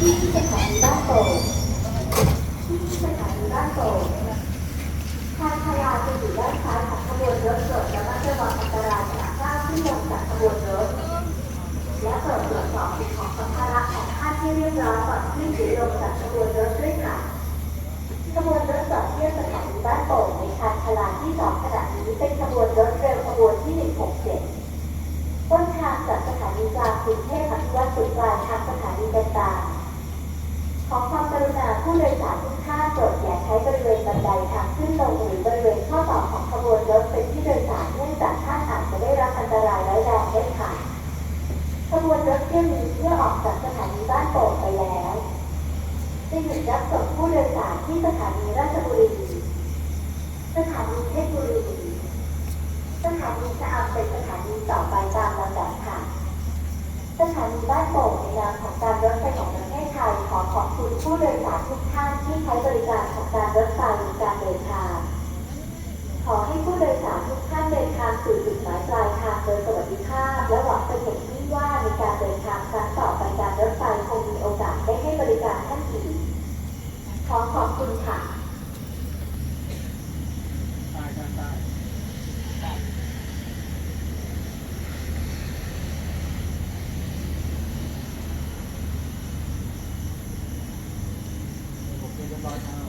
ที่สถานีบ้านโป่งที่สถานีบ้านโป่งทางพยาจะอยู่ด้านซ้ายของขบวนรถโปรดระมัดระวังอันตรายขณะก้าวขึ้นลงจากขบวนรถ และเปิดตรวจสอบสิ่งของสัมภาระของท่านที่เรียบร้อยก่อนขึ้นหรือลงจากขบวนรถด้วยค่ะขบวนรถจอดเทียบสถานีบ้านโป่งในชานชาลาที่สองขณะนี้เป็นขบวนรถเร็วขบวนที่ 167ต้นทางจากสถานีกลางกรุงเทพอภิวัตรสุดปลายทางสถานีต่างๆ ขอความกรุณาผู้โดยสารทุกท่านโปรดอย่าใช้บริเวณบันไดทางขึ้นลงหรือบริเวณข้อต่อของขบวนรถเป็นที่โดยสารเนื่องจากท่านอาจจะได้รับอันตรายร้ายแรงได้ค่ะขบวนรถเที่ยวนี้เพื่อออกจากสถานีบ้านโป่งไปแล้วจะหยุดรับส่งผู้โดยสารที่สถานีราชบุรี สถานีเพชรบุรี สถานีชะอำเป็นสถานีต่อไปตามลำดับค่ะ สถานีบ้านโป่งในนามของการรถไฟของ โดยสารทุกท่านที่ใช้บริการของการรถไฟในการเดินทาง ขอให้ผู้โดยสารทุกท่านเดินทางสู่จุดหมายปลายทางโดยสวัสดิภาพ และหวังเป็นอย่างยิ่งว่าในการเดินทางครั้งต่อไปการรถไฟคงมีโอกาสได้ให้บริการท่านอีกขอขอบคุณค่ะใช่ใช่ใช่โอเคเรียบร้อย ครับ